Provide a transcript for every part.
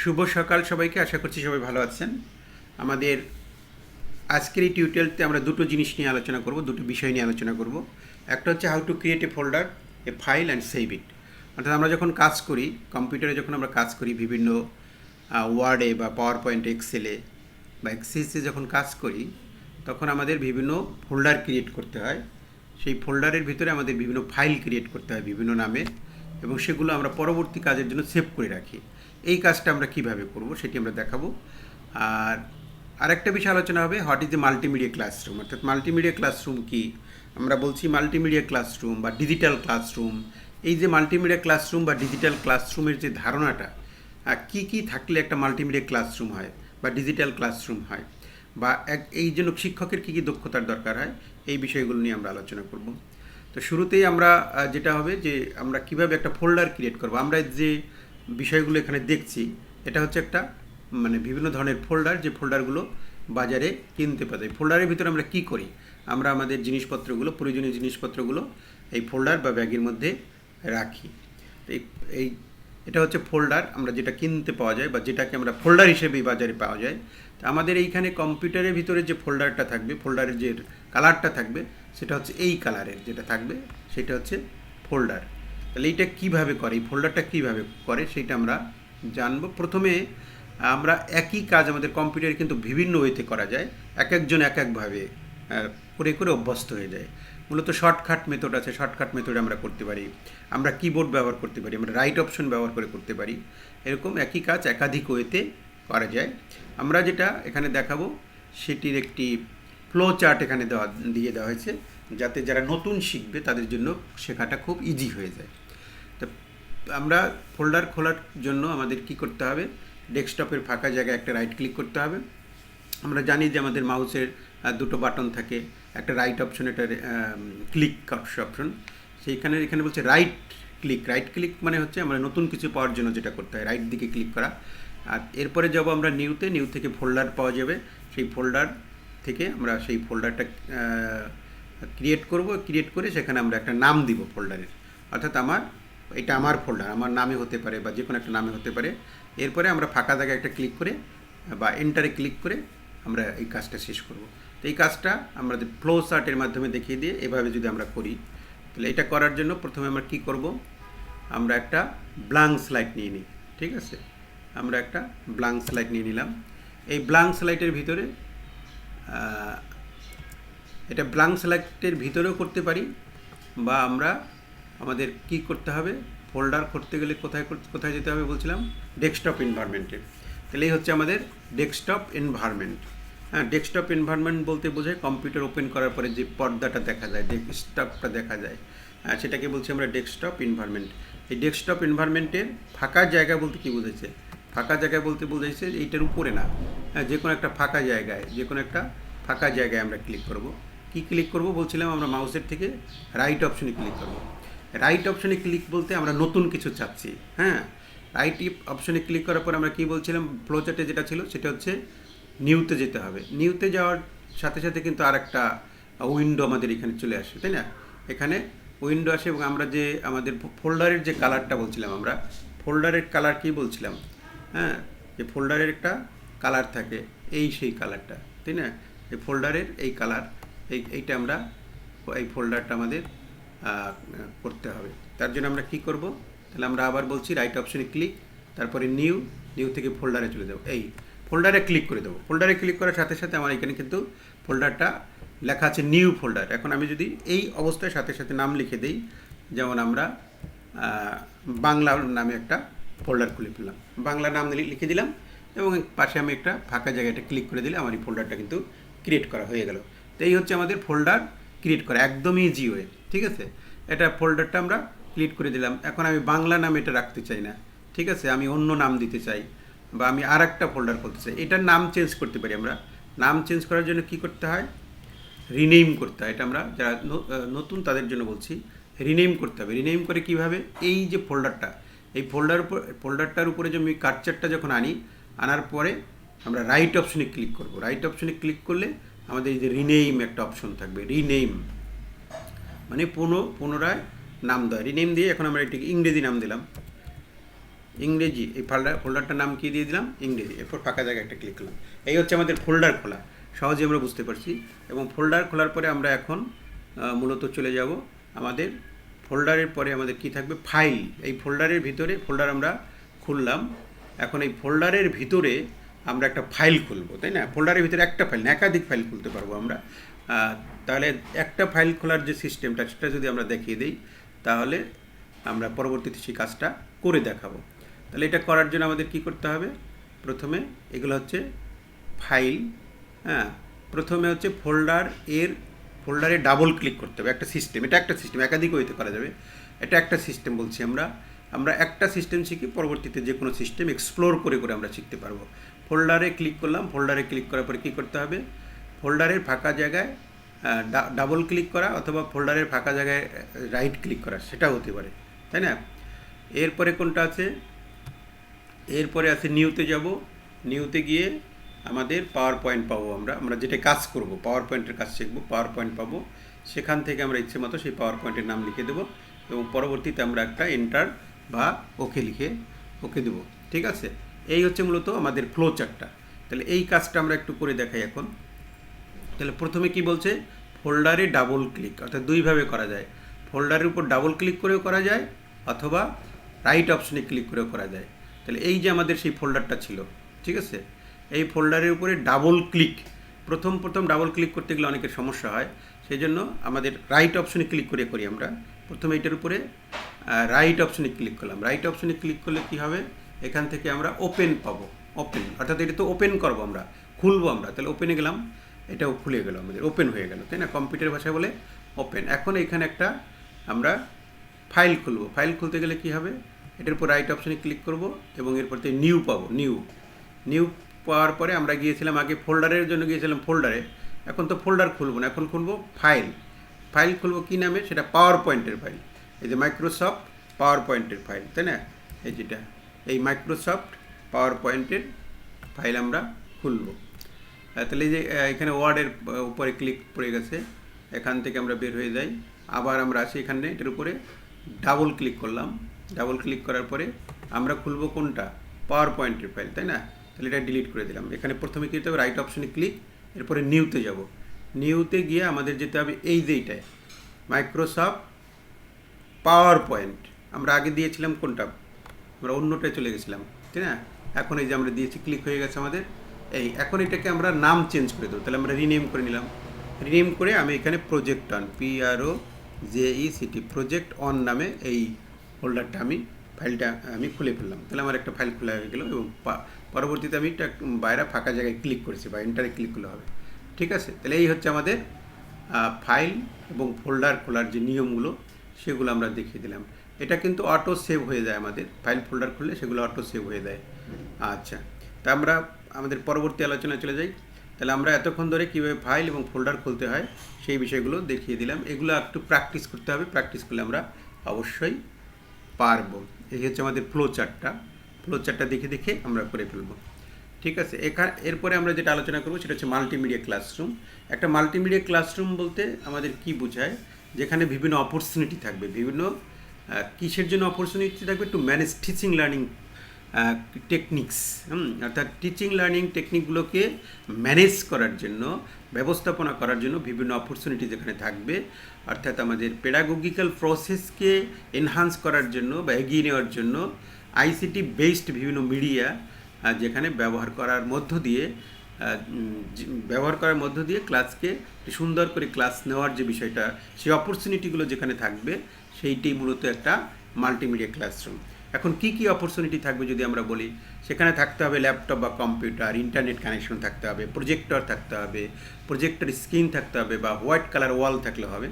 শুভ সকাল সবাইকে, আশা করছি সবাই ভালো আছেন। আমাদের আজকের এই টিউটোরিয়ালতে আমরা দুটো জিনিস নিয়ে আলোচনা করব, দুটো বিষয় নিয়ে আলোচনা করব। একটা হচ্ছে how to create a folder a file and save it অর্থাৎ আমরা যখন কাজ করি কম্পিউটারে যখন আমরা কাজ করি বিভিন্ন ওয়ার্ডে বা পাওয়ার পয়েন্ট এক্সেলে বা এক্সিসে যখন কাজ করি, তখন আমাদের বিভিন্ন ফোল্ডার ক্রিয়েট করতে হয়। সেই ফোল্ডারের ভিতরে আমাদের বিভিন্ন ফাইল ক্রিয়েট করতে হয় বিভিন্ন নামে এবং সেগুলো আমরা পরবর্তী কাজের জন্য সেভ করে রাখি। এই কাজটা আমরা কীভাবে করব সেটি আমরা দেখাবো। আর আরেকটা বিষয় আলোচনা হবে what is the multimedia classroom অর্থাৎ মাল্টিমিডিয়া ক্লাসরুম কি? আমরা বলছি মাল্টিমিডিয়া ক্লাসরুম বা ডিজিটাল ক্লাসরুম এই যে মাল্টিমিডিয়া ক্লাসরুম বা ডিজিটাল ক্লাসরুমের যে ধারণাটা কি কি থাকলে একটা মাল্টিমিডিয়া ক্লাসরুম হয় বা ডিজিটাল ক্লাসরুম হয়? বা এক, এই জন্য শিক্ষকের কী কী দক্ষতার দরকার হয়? এই বিষয়গুলো নিয়ে আমরা আলোচনা করব। তো শুরুতেই আমরা যেটা হবে যে আমরা কীভাবে একটা ফোল্ডার ক্রিয়েট করব। আমরা যে বিষয়গুলো এখানে দেখছি। এটা হচ্ছে একটা মানে বিভিন্ন ধরনের ফোল্ডার, যে ফোল্ডারগুলো বাজারে কিনতে পাওয়া যায়। ফোল্ডারের ভিতরে আমরা কি করি? আমরা আমাদের জিনিসপত্রগুলো, প্রয়োজনীয় জিনিসপত্রগুলো এই ফোল্ডার বা ব্যাগের মধ্যে রাখি। এই এটা হচ্ছে ফোল্ডার, আমরা যেটা কিনতে পাওয়া যায় বা যেটাকে আমরা ফোল্ডার হিসেবেই বাজারে পাওয়া যায়। তো আমাদের এইখানে কম্পিউটারের ভিতরে যে ফোল্ডারটা থাকবে, ফোল্ডারের যে কালারটা থাকবে, সেটা হচ্ছে এই কালারের যেটা থাকবে, সেটা হচ্ছে ফোল্ডার। তাহলে এইটা কীভাবে করে? এই ফোল্ডারটা কীভাবে করে সেটা আমরা জানব। প্রথমে আমরা একই কাজ আমাদের কম্পিউটারে কিন্তু বিভিন্ন ওয়েতে করা যায়। এক একজন এক একভাবে করে করে অভ্যস্ত হয়ে যায়। মূলত শর্টকাট মেথড আছে শর্টকাট মেথডে আমরা করতে পারি। আমরা কিবোর্ড ব্যবহার করতে পারি, আমরা রাইট অপশন ব্যবহার করে করতে পারি। এরকম একই কাজ একাধিক ওয়েতে করা যায়। আমরা যেটা এখানে দেখাবো, সেটির একটি ফ্লো চার্ট এখানে দেওয়া, দিয়ে দেওয়া হয়েছে। যাতে যারা নতুন শিখবে, তাদের জন্য শেখাটা খুব ইজি হয়ে যায়। আমরা ফোল্ডার খোলার জন্য আমাদের কি করতে হবে? ডেস্কটপের ফাঁকা জায়গায় একটা রাইট ক্লিক করতে হবে। আমরা জানি যে আমাদের মাউসের দুটো বাটন থাকে, একটা রাইট অপশন একটা ক্লিক অপশন সেইখানে, এখানে বলছে রাইট ক্লিক রাইট ক্লিক মানে হচ্ছে আমরা নতুন কিছু পাওয়ার জন্য যেটা করতে হয় রাইট দিকে ক্লিক করা। আর এরপরে যাব আমরা নিউতে নিউ থেকে ফোল্ডার পাওয়া যাবে। সেই ফোল্ডার থেকে আমরা সেই ফোল্ডারটা ক্রিয়েট করব। ক্রিয়েট করে সেখানে আমরা একটা নাম দিব ফোল্ডারের অর্থাৎ আমার এটা আমার ফোল্ডার আমার নামে হতে পারে বা যে কোনো একটা নামে হতে পারে। এরপরে আমরা ফাঁকা জায়গায় একটা ক্লিক করে বা এন্টারে ক্লিক করে আমরা এই কাজটা শেষ করব। তো এই কাজটা আমরা ফ্লো চার্টের মাধ্যমে দেখিয়ে দিয়ে এভাবে যদি আমরা করি, তাহলে এটা করার জন্য প্রথমে আমরা কি করব? আমরা একটা ব্লাঙ্ক স্লাইড নিয়ে নিই, ঠিক আছে? আমরা একটা ব্লাঙ্ক স্লাইড নিয়ে নিলাম। এই ব্লাঙ্ক স্লাইডের ভিতরে এটা ব্লাঙ্ক স্লাইডের ভিতরেও করতে পারি বা আমরা আমাদের কি করতে হবে? ফোল্ডার করতে গেলে কোথায় কোথায় যেতে হবে বলছিলাম? ডেস্কটপ এনভায়রনমেন্টে। তাহলে এই হচ্ছে আমাদের ডেস্কটপ এনভায়রনমেন্ট। হ্যাঁ ডেস্কটপ এনভায়রনমেন্ট বলতে বোঝায় কম্পিউটার ওপেন করার পরে যে পর্দাটা দেখা যায় ডেস্কটপটা দেখা যায়। হ্যাঁ, সেটাকে বলছি আমরা ডেস্কটপ এনভায়রনমেন্ট। এই ডেস্কটপ এনভায়রনমেন্টের ফাঁকা জায়গা বলতে কি বোঝাচ্ছে ফাঁকা জায়গা বলতে বোঝাইছে যে এইটার উপরে না। হ্যাঁ যে কোনো একটা ফাঁকা জায়গায় যে কোনো একটা ফাঁকা জায়গায় আমরা ক্লিক করব। কি ক্লিক করব বলছিলাম আমরা মাউসের থেকে রাইট অপশনে ক্লিক করব। রাইট অপশনে ক্লিক বলতে আমরা নতুন কিছু চাচ্ছি হ্যাঁ? রাইট অপশনে ক্লিক করার পর আমরা কি বলছিলাম? ফ্লো চার্টে যেটা ছিল, সেটা হচ্ছে নিউতে যেতে হবে। নিউতে যাওয়ার সাথে সাথে কিন্তু আর একটা উইন্ডো আমাদের এখানে চলে আসে, তাই না? এখানে উইন্ডো আসে এবং আমরা যে আমাদের ফোল্ডারের যে কালারটা বলছিলাম আমরা ফোল্ডারের কালার কি বলছিলাম? হ্যাঁ যে ফোল্ডারের একটা কালার থাকে, এই সেই কালারটা তাই না? এই ফোল্ডারের এই কালার এই, এইটা আমরা, এই ফোল্ডারটা আমাদের করতে হবে। তার জন্য আমরা কি করব? তাহলে আমরা আবার বলছি রাইট অপশনে ক্লিক তারপরে নিউ নিউ থেকে ফোল্ডারে চলে যাব। এই ফোল্ডারে ক্লিক করে দেবো। ফোল্ডারে ক্লিক করার সাথে সাথে আমার এখানে কিন্তু ফোল্ডারটা লেখা আছে নিউ ফোল্ডার এখন আমি যদি এই অবস্থায় সাথে সাথে নাম লিখে দিই, যেমন আমরা বাংলা নামে একটা ফোল্ডার খুলে ফেললাম। বাংলা নাম লিখে দিলাম এবং পাশে আমি একটা ফাঁকা জায়গাটা ক্লিক করে দিলে আমার এই ফোল্ডারটা কিন্তু ক্রিয়েট করা হয়ে গেল। তো এই হচ্ছে আমাদের ফোল্ডার ক্রিয়েট করা, একদমই ইজি ওয়ে ঠিক আছে? এটা ফোল্ডারটা আমরা ক্লিক করে দিলাম। এখন আমি বাংলা নাম এটা রাখতে চাই না। ঠিক আছে? আমি অন্য নাম দিতে চাই বা আমি আর একটা ফোল্ডার করতে চাই। এটার নাম চেঞ্জ করতে পারি আমরা। নাম চেঞ্জ করার জন্য কি করতে হয়? রিনেম করতে হয়। এটা আমরা যারা নতুন তাদের জন্য বলছি রিনেম করতে হবে। রিনেম করে কীভাবে? এই যে ফোল্ডারটা এই ফোল্ডার উপর ফোল্ডারটার উপরে যে আমি কার্চারটা যখন আনি, আনার পরে আমরা রাইট অপশনে ক্লিক করব। রাইট অপশনে ক্লিক করলে আমাদের এই যে রিনেম একটা অপশন থাকবে। রিনেম মানে পুনঃ, পুনরায় নাম দেওয়া রিনেম দিয়ে এখন আমরা এটিকে ইংরেজি নাম দিলাম। ইংরেজি, এই ফোল্ডার ফোল্ডারটার নাম কি দিয়ে দিলাম? ইংরেজি। এরপর ফাঁকা জায়গায় একটা ক্লিক করলাম। এই হচ্ছে আমাদের ফোল্ডার খোলা। সহজে আমরা বুঝতে পারছি। এবং ফোল্ডার খোলার পরে আমরা এখন মূলত চলে যাব আমাদের ফোল্ডারের পরে আমাদের কি থাকবে? ফাইল এই ফোল্ডারের ভিতরে ফোল্ডার আমরা খুললাম। এখন এই ফোল্ডারের ভিতরে আমরা একটা ফাইল খুলবো, তাই না? ফোল্ডারের ভিতরে একটা ফাইল না, একাধিক ফাইল খুলতে পারব আমরা। তাহলে একটা ফাইল খোলার যে সিস্টেমটা সেটা যদি আমরা দেখিয়ে দিই, তাহলে আমরা পরবর্তীতে সেই কাজটা করে দেখাবো। তাহলে এটা করার জন্য আমাদের কি করতে হবে? প্রথমে এগুলো হচ্ছে ফাইল হ্যাঁ? প্রথমে হচ্ছে ফোল্ডার এর ফোল্ডারে ডাবল ক্লিক করতে হবে। একটা সিস্টেম এটা একটা সিস্টেম একাধিক হইতে করা যাবে। এটা একটা সিস্টেম বলছি আমরা। আমরা একটা সিস্টেম শিখি পরবর্তীতে যে কোনো সিস্টেম এক্সপ্লোর করে করে আমরা শিখতে পারব। ফোল্ডারে ক্লিক করলাম ফোল্ডারে ক্লিক করার পরে কী করতে হবে? ফোল্ডারের ফাঁকা জায়গায় ডাবল ক্লিক করা অথবা ফোল্ডারের ফাঁকা জায়গায় রাইট ক্লিক করা সেটা হতে পারে, তাই না? এরপরে কোনটা আছে? এরপরে আছে নিউতে যাব, নিউতে গিয়ে আমাদের পাওয়ার পয়েন্ট পাবো আমরা আমরা যেটা কাজ করব পাওয়ার পয়েন্টের কাজ শিখব পাওয়ার পয়েন্ট পাবো, সেখান থেকে আমরা ইচ্ছে মতো সেই পাওয়ার পয়েন্টের নাম লিখে দেবো এবং পরবর্তীতে আমরা একটা এন্টার বা ওকে লিখে ওকে দেবো, ঠিক আছে? এই হচ্ছে মূলত আমাদের ফ্লো চার্টটা তাহলে এই কাজটা আমরা একটু করে দেখাই এখন। তাহলে প্রথমে কি বলছে? ফোল্ডারে ডাবল ক্লিক অর্থাৎ দুইভাবে করা যায়। ফোল্ডারের উপর ডাবল ক্লিক করেও করা যায়, অথবা রাইট অপশনে ক্লিক করেও করা যায়। তাহলে এই যে আমাদের সেই ফোল্ডারটা ছিল, ঠিক আছে? এই ফোল্ডারের উপরে ডাবল ক্লিক প্রথম প্রথম ডাবল ক্লিক করতে গেলে অনেকের সমস্যা হয়। সেই জন্য আমাদের রাইট অপশনে ক্লিক করে করি আমরা। প্রথমে এটার উপরে রাইট অপশনে ক্লিক করলাম। রাইট অপশনে ক্লিক করলে কি হবে? এখান থেকে আমরা ওপেন পাবো। ওপেন অর্থাৎ এটা তো ওপেন করব আমরা, খুলবো আমরা। তাহলে ওপেনে গেলাম। এটাও খুলে গেল আমাদের ওপেন হয়ে গেল, তাই না? কম্পিউটার ভাষায় বলে ওপেন এখন এখানে একটা আমরা ফাইল খুলবো। ফাইল খুলতে গেলে কি হবে? এটার উপর রাইট অপশনে ক্লিক করব এবং এরপর থেকে নিউ পাবো নিউ নিউ পাওয়ার পরে আমরা গিয়েছিলাম আগে ফোল্ডারের জন্য গিয়েছিলাম ফোল্ডারে এখন তো ফোল্ডার খুলবো না, এখন খুলবো ফাইল ফাইল খুলবো কী নামে? সেটা পাওয়ার পয়েন্টের ফাইল এই যে মাইক্রোসফট পাওয়ার পয়েন্টের ফাইল তাই না? এই যেটা, এই মাইক্রোসফট পাওয়ার পয়েন্টের ফাইল আমরা খুলবো। তাহলে যে এখানে ওয়ার্ডের উপরে ক্লিক পড়ে গেছে। এখান থেকে আমরা বের হয়ে যাই। আবার আমরা আসি এখানে, এটার উপরে ডাবল ক্লিক করলাম। ডাবল ক্লিক করার পরে আমরা খুলবো কোনটা? পাওয়ার পয়েন্টের ফাইল তাই না? তাহলে এটা ডিলিট করে দিলাম। এখানে প্রথমে কী হতে হবে? রাইট অপশনে ক্লিক এরপরে নিউতে যাব। নিউতে গিয়ে আমাদের যেতে হবে এই যে এইটায় মাইক্রোসফট পাওয়ার পয়েন্ট আমরা আগে দিয়েছিলাম কোনটা? আমরা অন্যটায় চলে গেছিলাম, তাই না? এখন এই যে আমরা দিয়েছি ক্লিক হয়ে গেছে আমাদের। এই, এখন এটাকে আমরা নাম চেঞ্জ করে দেবো। তাহলে আমরা রিনেম করে নিলাম। রিনেম করে আমি এখানে project on PRO JE CT project on নামে এই ফোল্ডারটা আমি ফাইলটা আমি খুলে ফেললাম। তাহলে আমার একটা ফাইল খোলা হয়ে গেলো এবং পরবর্তীতে আমি একটা বাইরে ফাঁকা জায়গায় ক্লিক করেছি বা এন্টারে ক্লিক করলে হবে। ঠিক আছে? তাহলে এই হচ্ছে আমাদের ফাইল এবং ফোল্ডার খোলার যে নিয়মগুলো, সেগুলো আমরা দেখিয়ে দিলাম। এটা কিন্তু অটো সেভ হয়ে যায় আমাদের। ফাইল ফোল্ডার খুললে সেগুলো অটো সেভ হয়ে যায়। আচ্ছা। তা আমরা আমাদের পরবর্তী আলোচনায় চলে যাই। তাহলে আমরা এতক্ষণ ধরে কীভাবে ফাইল এবং ফোল্ডার খুলতে হয় সেই বিষয়গুলো দেখিয়ে দিলাম। এগুলো একটু প্র্যাকটিস করতে হবে। প্র্যাকটিস করলে আমরা অবশ্যই পারব। এই হচ্ছে আমাদের ফ্লো চার্টটা ফ্লো চার্টটা দেখে দেখে আমরা করে ফেলব। ঠিক আছে? এখানে এরপরে আমরা যেটা আলোচনা করব সেটা হচ্ছে মাল্টিমিডিয়া ক্লাসরুম। একটা মাল্টিমিডিয়া ক্লাসরুম বলতে আমাদের কি বোঝায়? যেখানে বিভিন্ন অপরচুনিটি থাকবে। বিভিন্ন কিসের জন্য অপরচুনিটি থাকবে? To manage teaching learning techniques অর্থাৎ টিচিং লার্নিং টেকনিকগুলোকে ম্যানেজ করার জন্য, ব্যবস্থাপনা করার জন্য বিভিন্ন অপরচুনিটি যেখানে থাকবে। অর্থাৎ আমাদের পেডাগোগিক্যাল প্রসেসকে এনহান্স করার জন্য বা এগিয়ে নেওয়ার জন্য আইসিটি বেসড বিভিন্ন মিডিয়া যেখানে ব্যবহার করার মধ্য দিয়ে ব্যবহার করার মধ্য দিয়ে ক্লাসকে সুন্দর করে ক্লাস নেওয়ার যে বিষয়টা, সেই অপরচুনিটিগুলো যেখানে থাকবে, সেইটি মূলত একটা মাল্টিমিডিয়া ক্লাসরুম এখন কি কি অপরচুনিটি থাকবে যদি আমরা বলি? সেখানে থাকতে হবে ল্যাপটপ বা কম্পিউটার ইন্টারনেট কানেকশন থাকতে হবে প্রজেক্টর থাকতে হবে প্রজেক্টর স্ক্রিন থাকতে হবে বা হোয়াইট কালার ওয়াল থাকলে হবে,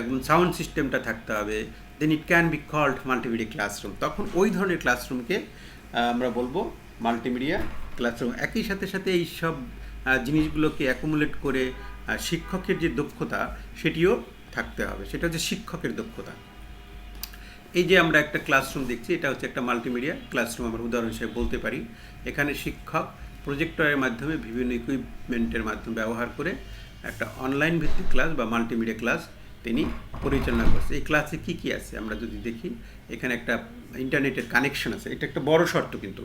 এবং সাউন্ড সিস্টেমটা থাকতে হবে then it can be called multimedia classroom তখন ওই ধরনের ক্লাসরুমকে আমরা বলব মাল্টিমিডিয়া ক্লাসরুম একই সাথে সাথে এই সব জিনিসগুলোকে অ্যাকুমুলেট করে শিক্ষকের যে দক্ষতা, সেটিও থাকতে হবে। সেটা হচ্ছে শিক্ষকের দক্ষতা। এই যে আমরা একটা ক্লাসরুম দেখছি, এটা হচ্ছে একটা মাল্টিমিডিয়া ক্লাসরুম আমরা উদাহরণ হিসেবে বলতে পারি। এখানে শিক্ষক প্রজেক্টরের মাধ্যমে বিভিন্ন ইকুইপমেন্টের মাধ্যমে ব্যবহার করে একটা অনলাইন ভিত্তিক ক্লাস বা মাল্টিমিডিয়া ক্লাস তিনি পরিচালনা করছে। এই ক্লাসে কি কি আছে? আমরা যদি দেখি, এখানে একটা ইন্টারনেটের কানেকশন আছে। এটা একটা বড় শর্ত কিন্তু।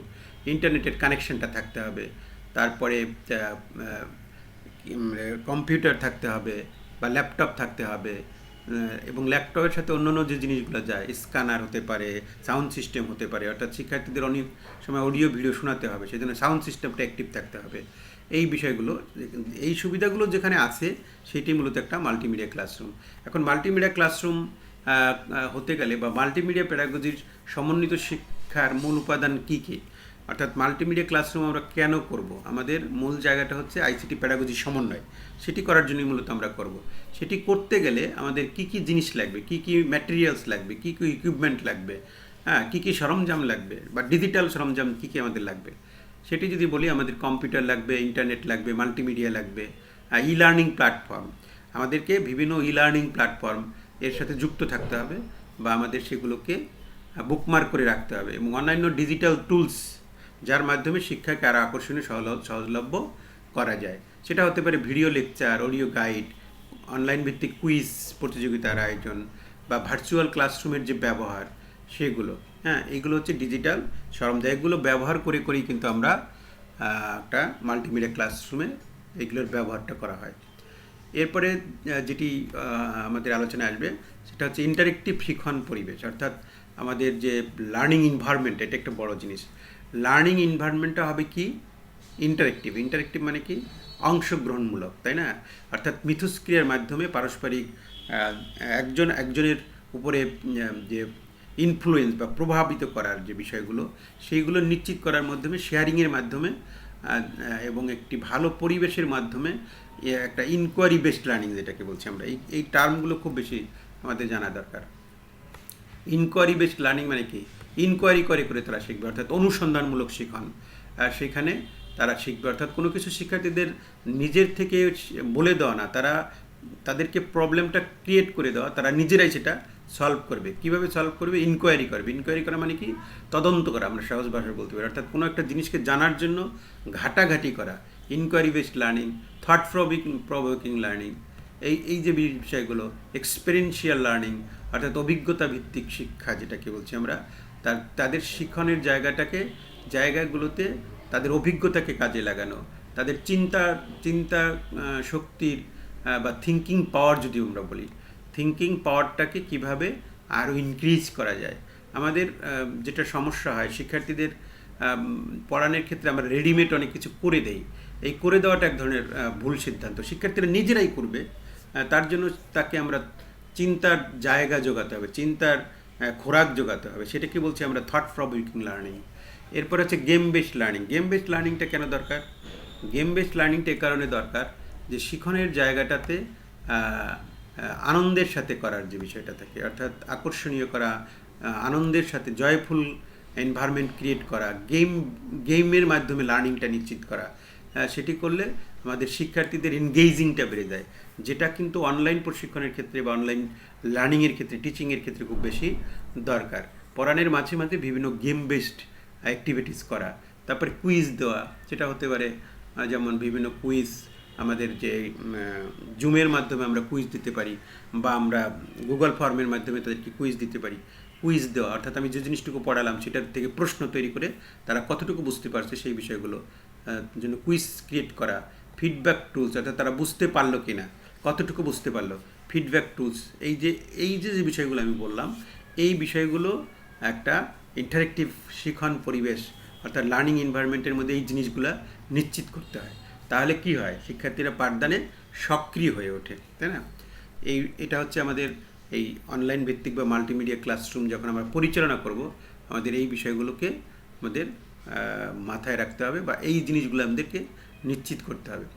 ইন্টারনেটের কানেকশনটা থাকতে হবে। তারপরে কম্পিউটার থাকতে হবে বা ল্যাপটপ থাকতে হবে। এবং ল্যাপটপের সাথে অন্যান্য যে জিনিসগুলো যায়, স্ক্যানার হতে পারে, সাউন্ড সিস্টেম হতে পারে, অর্থাৎ শিক্ষার্থীদের অনেক সময় অডিও, ভিডিও শোনাতে হবে সেই জন্য সাউন্ড সিস্টেমটা অ্যাক্টিভ থাকতে হবে। এই বিষয়গুলো, এই সুবিধাগুলো যেখানে আছে, সেটি মূলত একটা মাল্টিমিডিয়া ক্লাসরুম এখন মাল্টিমিডিয়া ক্লাসরুম হতে গেলে বা মাল্টিমিডিয়া প্যাডাগজির সমন্বিত শিক্ষার মূল উপাদান কী কী? অর্থাৎ মাল্টিমিডিয়া ক্লাসরুম আমরা কেন করব? আমাদের মূল জায়গাটা হচ্ছে আইসিটি প্যাডাগজি সমন্বয়। সেটি করার জন্যই মূলত আমরা করব। সেটি করতে গেলে আমাদের কি কি জিনিস লাগবে? কি কি ম্যাটেরিয়ালস লাগবে? কি কি ইকুইপমেন্ট লাগবে? হ্যাঁ কী কী সরঞ্জাম লাগবে? বা ডিজিটাল সরঞ্জাম কী কী আমাদের লাগবে? সেটি যদি বলি, আমাদের কম্পিউটার লাগবে ইন্টারনেট লাগবে মাল্টিমিডিয়া লাগবে ই লার্নিং প্ল্যাটফর্ম আমাদেরকে বিভিন্ন ই লার্নিং প্ল্যাটফর্ম এর সাথে যুক্ত থাকতে হবে বা আমাদের সেগুলোকে বুকমার্ক করে রাখতে হবে এবং অন্যান্য ডিজিটাল টুলস যার মাধ্যমে শিক্ষাকে আরও আকর্ষণীয়, সহল- সহজলভ্য করা যায়। সেটা হতে পারে video lecture, audio guide, online ভিত্তিক কুইজ প্রতিযোগিতার আয়োজন বা ভার্চুয়াল ক্লাসরুমের যে ব্যবহার, সেগুলো। হ্যাঁ এগুলো হচ্ছে ডিজিটাল সরঞ্জাম। এগুলো ব্যবহার করে করেই কিন্তু আমরা একটা মাল্টিমিডিয়া ক্লাসরুমে এগুলোর ব্যবহারটা করা হয়। এরপরে যেটি আমাদের আলোচনায় আসবে, সেটা হচ্ছে ইন্টারেক্টিভ শিক্ষণ পরিবেশ। অর্থাৎ আমাদের যে লার্নিং ইনভায়রনমেন্ট এটা একটা বড় জিনিস। লার্নিং ইনভায়রনমেন্টটা হবে কি? ইন্টারেক্টিভ ইন্টারেক্টিভ মানে কি? অংশগ্রহণমূলক, তাই না? অর্থাৎ মিথস্ক্রিয়ার মাধ্যমে পারস্পরিক একজন একজনের উপরে যে ইনফ্লুয়েন্স বা প্রভাবিত করার যে বিষয়গুলো, সেইগুলো নিশ্চিত করার মাধ্যমে শেয়ারিংয়ের মাধ্যমে এবং একটি ভালো পরিবেশের মাধ্যমে একটা ইনকোয়ারি বেসড লার্নিং যেটাকে বলছি আমরা। এই এই টার্মগুলো খুব বেশি আমাদের জানা দরকার। ইনকোয়ারি বেসড লার্নিং মানে কি? ইনকোয়ারি করে করে তারা শিখবে, অর্থাৎ অনুসন্ধানমূলক শিখন। সেখানে তারা শিখবে, অর্থাৎ কোনো কিছু শিক্ষার্থীদের নিজের থেকে বলে দেওয়া না, তারা তাদেরকে প্রবলেমটা ক্রিয়েট করে দেওয়া, তারা নিজেরাই সেটা সলভ করবে। কীভাবে সলভ করবে? ইনকোয়ারি করবে। ইনকোয়ারি করা মানে কি? তদন্ত করা, আমরা সহজ ভাষায় বলতে পারি। অর্থাৎ কোনো একটা জিনিসকে জানার জন্য ঘাটাঘাটি করা। Inquiry based learning thought provoking provoking learning এই এই যে বিষয়গুলো এক্সপেরিয়েন্সিয়াল লার্নিং অর্থাৎ অভিজ্ঞতা ভিত্তিক শিক্ষা, যেটাকে বলছি আমরা তাদের শিক্ষণের জায়গাটাকে, জায়গাগুলোতে তাদের অভিজ্ঞতাকে কাজে লাগানো। তাদের চিন্তা চিন্তা শক্তির বা থিঙ্কিং পাওয়ার যদি আমরা বলি থিঙ্কিং পাওয়ারটাকে কীভাবে আরও ইনক্রিজ করা যায়? আমাদের যেটা সমস্যা হয়, শিক্ষার্থীদের পড়ানোর ক্ষেত্রে আমরা রেডিমেড অনেক কিছু করে দেই। এই করে দেওয়াটা এক ধরনের ভুল সিদ্ধান্ত। শিক্ষার্থীরা নিজেরাই করবে। তার জন্য তাকে আমরা চিন্তার জায়গা যোগাতে হবে। চিন্তার খোরাক যোগাতে হবে। সেটাকে বলছি আমরা? থট প্রভিকিং লার্নিং এরপর হচ্ছে game based learning game based লার্নিংটা কেন দরকার? গেম বেসড লার্নিংটা এ কারণে দরকার যে শিখনের জায়গাটাতে আনন্দের সাথে করার যে বিষয়টা থাকে, অর্থাৎ আকর্ষণীয় করা আনন্দের সাথে জয়ফুল এনভায়রনমেন্ট ক্রিয়েট করা গেম গেমের মাধ্যমে লার্নিংটা নিশ্চিত করা সেটি করলে আমাদের শিক্ষার্থীদের এনগেজিংটা বেড়ে যায়। যেটা কিন্তু অনলাইন প্রশিক্ষণের ক্ষেত্রে বা অনলাইন লার্নিংয়ের ক্ষেত্রে টিচিংয়ের ক্ষেত্রে খুব বেশি দরকার। পড়ানোর মাঝে মাঝে বিভিন্ন গেম বেসড অ্যাক্টিভিটিস করা, তারপরে কুইজ দেওয়া সেটা হতে পারে যেমন বিভিন্ন কুইজ আমাদের যে জুমের মাধ্যমে আমরা কুইজ দিতে পারি বা আমরা গুগল ফর্মের মাধ্যমে তাদেরকে কুইজ দিতে পারি। কুইজ দেওয়া, অর্থাৎ আমি যে জিনিসটুকু পড়ালাম, সেটার থেকে প্রশ্ন তৈরি করে তারা কতটুকু বুঝতে পারছে সেই বিষয়গুলো জন্য কুইজ ক্রিয়েট করা ফিডব্যাক টুলস অর্থাৎ তারা বুঝতে পারল কি না কতটুকু বুঝতে পারল ফিডব্যাক টুলস এই যে এই যে যে বিষয়গুলো আমি বললাম, এই বিষয়গুলো একটা ইন্টারেক্টিভ শিখন পরিবেশ, অর্থাৎ লার্নিং এনভায়রনমেন্টের মধ্যে এই জিনিসগুলো নিশ্চিত করতে হয়। তাহলে কি হয়? শিক্ষার্থীরা পাঠদানে সক্রিয় হয়ে ওঠে, তাই না? এই, এটা হচ্ছে আমাদের এই অনলাইন ভিত্তিক বা মাল্টিমিডিয়া ক্লাসরুম যখন আমরা পরিচালনা করব, আমাদের এই বিষয়গুলোকে আমাদের মাথায় রাখতে হবে বা এই জিনিসগুলো আমাদেরকে নিশ্চিত করতে হবে।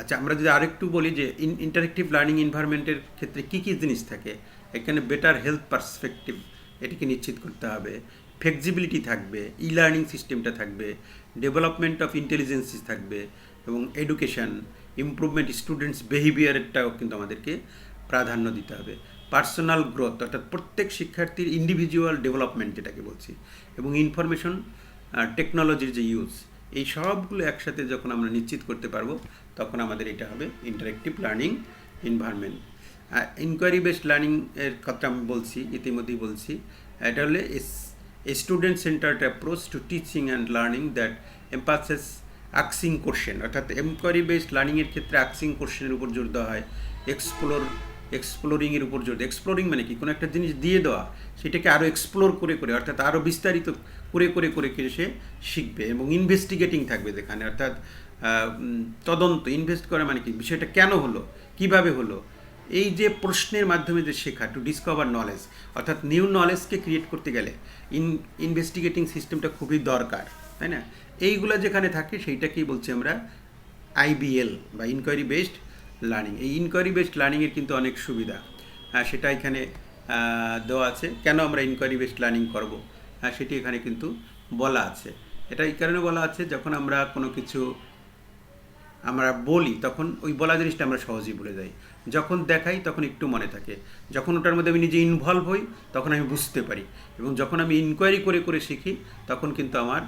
আচ্ছা আমরা যদি আরেকটু বলি যে ইন ইন্টারেক্টিভ লার্নিং এনভায়রনমেন্টের ক্ষেত্রে কী কী জিনিস থাকে? এখানে বেটার হেলথ পার্সপেক্টিভ এটিকে নিশ্চিত করতে হবে। ফ্লেক্সিবিলিটি থাকবে ই লার্নিং সিস্টেমটা থাকবে ডেভেলপমেন্ট অফ ইন্টেলিজেন্সিস থাকবে এবং এডুকেশন ইমপ্রুভমেন্ট স্টুডেন্টস বিহেভিয়ারটাও কিন্তু আমাদেরকে প্রাধান্য দিতে হবে। পার্সোনাল গ্রোথ অর্থাৎ প্রত্যেক শিক্ষার্থীর ইন্ডিভিজুয়াল ডেভেলপমেন্ট যেটাকে বলছি, এবং ইনফরমেশন টেকনোলজির যে ইউজ এই সবগুলো একসাথে যখন আমরা নিশ্চিত করতে পারব, তখন আমাদের এটা হবে interactive learning environment inquiry based learning এর কথা আমি বলছি, ইতিমধ্যেই বলছি, এটা হলে student centred approach to teaching and learning that emphasises আক্সিং question অর্থাৎ এনকোয়ারি বেসড লার্নিংয়ের ক্ষেত্রে আক্সিং কোশ্চেনের উপর জোর দেওয়া হয় এক্সপ্লোর এক্সপ্লোরিংয়ের উপর জোর এক্সপ্লোরিং মানে কি? কোনো একটা জিনিস দিয়ে দেওয়া, সেটাকে আরও এক্সপ্লোর করে করে, অর্থাৎ আরও বিস্তারিত করে করে করে করে সে শিখবে এবং ইনভেস্টিগেটিং থাকবে যেখানে। অর্থাৎ তদন্ত ইনভেস্ট করা মানে কি? বিষয়টা কেন হলো? কীভাবে হলো? এই যে প্রশ্নের মাধ্যমে যে শেখা টু ডিসকভার নলেজ অর্থাৎ নিউ নলেজকে ক্রিয়েট করতে গেলে ইন ইনভেস্টিগেটিং সিস্টেমটা খুবই দরকার, তাই না? এইগুলো যেখানে থাকে, সেইটাকেই বলছি আমরা আইবিএল বা ইনকোয়ারি বেসড লার্নিং এই ইনকোয়ারি বেসড লার্নিংয়ের কিন্তু অনেক সুবিধা। হ্যাঁ সেটা এখানে দেওয়া আছে। কেন আমরা ইনকোয়ারি বেসড লার্নিং করব? হ্যাঁ সেটি এখানে কিন্তু বলা আছে। এটা এই কারণে বলা আছে, যখন আমরা কোনো কিছু আমরা বলি, তখন ওই বলা জিনিসটা আমরা সহজেই ভুলে যাই। যখন দেখাই, তখন একটু মনে থাকে। যখন ওটার মধ্যে আমি নিজে ইনভলভ হই, তখন আমি বুঝতে পারি। এবং যখন আমি ইনকোয়ারি করে করে শিখি, তখন কিন্তু আমার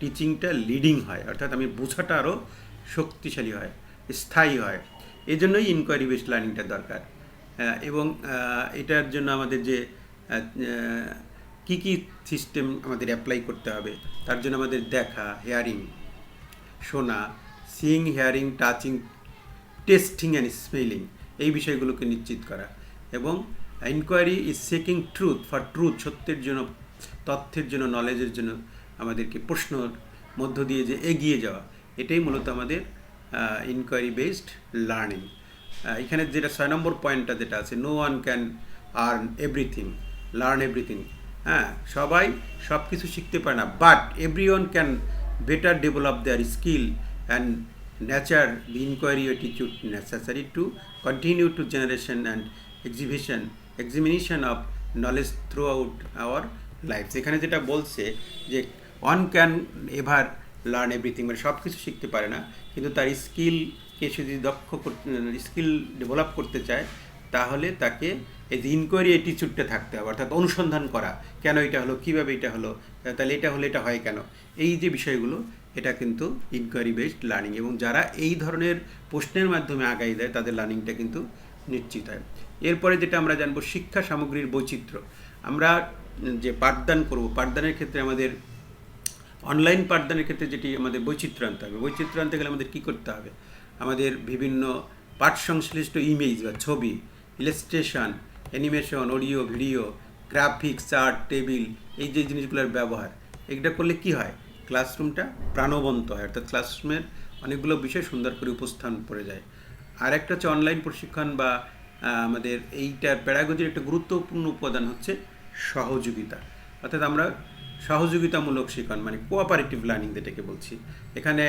টিচিংটা লিডিং হয়। অর্থাৎ আমি বোঝাটা আরও শক্তিশালী হয়, স্থায়ী হয়। এই জন্যই ইনকোয়ারি বেসড লার্নিংটা দরকার। এবং এটার জন্য আমাদের যে কী কী সিস্টেম আমাদের অ্যাপ্লাই করতে হবে, তার জন্য আমাদের দেখা হেয়ারিং শোনা seeing hearing touching tasting and smelling এই বিষয়গুলোকে নিশ্চিত করা। এবং inquiry is seeking truth for truth সত্যের জন্য, তথ্যের জন্য নলেজের জন্য আমাদেরকে প্রশ্নর মধ্য দিয়ে যে এগিয়ে যাওয়া, এটাই মূলত আমাদের ইনকোয়ারি বেসড লার্নিং এখানে যেটা ছয় নম্বর পয়েন্টটা যেটা আছে no one can earn everything learn everything হ্যাঁ সবাই সব কিছু শিখতে পারে না but every one can better develop their skill and nature, the inquiry attitude to continue to generation and exhibition exhibition of knowledge knowledge out our life এখানে যেটা বলছে যে one can ever learn everything মানে সব কিছু শিখতে পারে না, কিন্তু তার স্কিলকে সে যদি দক্ষ স্কিল ডেভেলপ করতে চায়, তাহলে তাকে এই যে ইনকোয়ারি অ্যাটিচিউডটা থাকতে হবে, অর্থাৎ অনুসন্ধান করা, কেন এটা হলো, কীভাবে এটা হলো তাহলে এটা হলে, এটা হয় কেন? এই যে বিষয়গুলো, এটা কিন্তু ইনকোয়ারি বেসড লার্নিং এবং যারা এই ধরনের প্রশ্নের মাধ্যমে আগাই দেয়, তাদের লার্নিংটা কিন্তু নিশ্চিত হয়। এরপরে যেটা আমরা জানব, শিক্ষা সামগ্রীর বৈচিত্র্য। আমরা যে পাঠদান করব, পাঠদানের ক্ষেত্রে আমাদের অনলাইন পাঠদানের ক্ষেত্রে যেটি আমাদের বৈচিত্র্য আনতে হবে। বৈচিত্র্য আনতে গেলে আমাদের কী করতে হবে? আমাদের বিভিন্ন পাঠ সংশ্লিষ্ট ইমেজ বা ছবি illustration animation audio video graphics chart table এই যে জিনিসগুলোর ব্যবহার এটা করলে কি হয়? ক্লাসরুমটা প্রাণবন্ত হয়। অর্থাৎ ক্লাসরুমের অনেকগুলো বিষয় সুন্দর করে উপস্থান পড়ে যায়। আর একটা হচ্ছে অনলাইন প্রশিক্ষণ বা আমাদের এইটা প্যারাগজির একটা গুরুত্বপূর্ণ উপাদান হচ্ছে সহযোগিতা। অর্থাৎ আমরা সহযোগিতামূলক শিখন মানে কোঅপারেটিভ লার্নিং যেটাকে বলছি। এখানে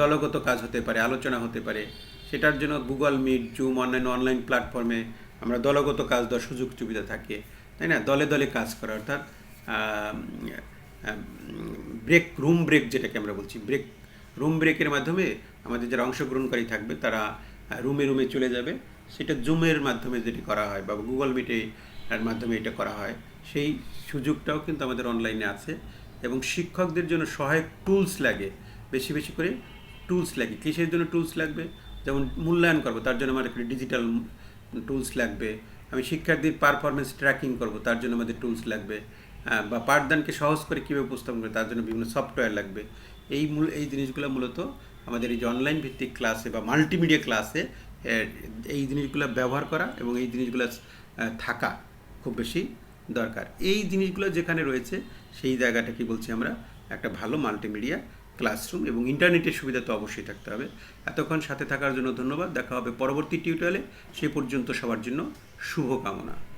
দলগত কাজ হতে পারে, আলোচনা হতে পারে। সেটার জন্য গুগল মিট জুম অন্যান্য অনলাইন প্ল্যাটফর্মে আমরা দলগত কাজ দেওয়ার সুযোগ সুবিধা থাকে। তাই না? দলে দলে কাজ করা, অর্থাৎ ব্রেক রুম ব্রেক যেটাকে আমরা বলছি। ব্রেক রুম ব্রেকের মাধ্যমে আমাদের যারা অংশগ্রহণকারী থাকবে, তারা রুমে রুমে চলে যাবে। সেটা জুমের মাধ্যমে যেটি করা হয় বা গুগল মিটে মাধ্যমে এটা করা হয় সেই সুযোগটাও কিন্তু আমাদের অনলাইনে আছে এবং শিক্ষকদের জন্য সহায়ক টুলস লাগে। বেশি বেশি করে টুলস লাগে। কিসের জন্য টুলস লাগবে? যেমন মূল্যায়ন করব, তার জন্য আমার একটা ডিজিটাল টুলস লাগবে। আমি শিক্ষার্থীর পারফরমেন্স ট্র্যাকিং করব, তার জন্য আমাদের টুলস লাগবে। বা পাঠদানকে সহজ করে কীভাবে উপস্থাপন করে তার জন্য বিভিন্ন সফটওয়্যার লাগবে। এই মূল, এই জিনিসগুলো মূলত আমাদের এই যে অনলাইন ভিত্তিক ক্লাসে বা মাল্টিমিডিয়া ক্লাসে এই জিনিসগুলো ব্যবহার করা এবং এই জিনিসগুলো থাকা খুব বেশি দরকার। এই জিনিসগুলো যেখানে রয়েছে, সেই জায়গাটা কি বলছি আমরা একটা ভালো মাল্টিমিডিয়া ক্লাসরুম এবং ইন্টারনেটের সুবিধা তো অবশ্যই থাকতে হবে। এতক্ষণ সাথে থাকার জন্য ধন্যবাদ। দেখা হবে পরবর্তী টিউটোরিয়ালে সে পর্যন্ত সবার জন্য শুভকামনা।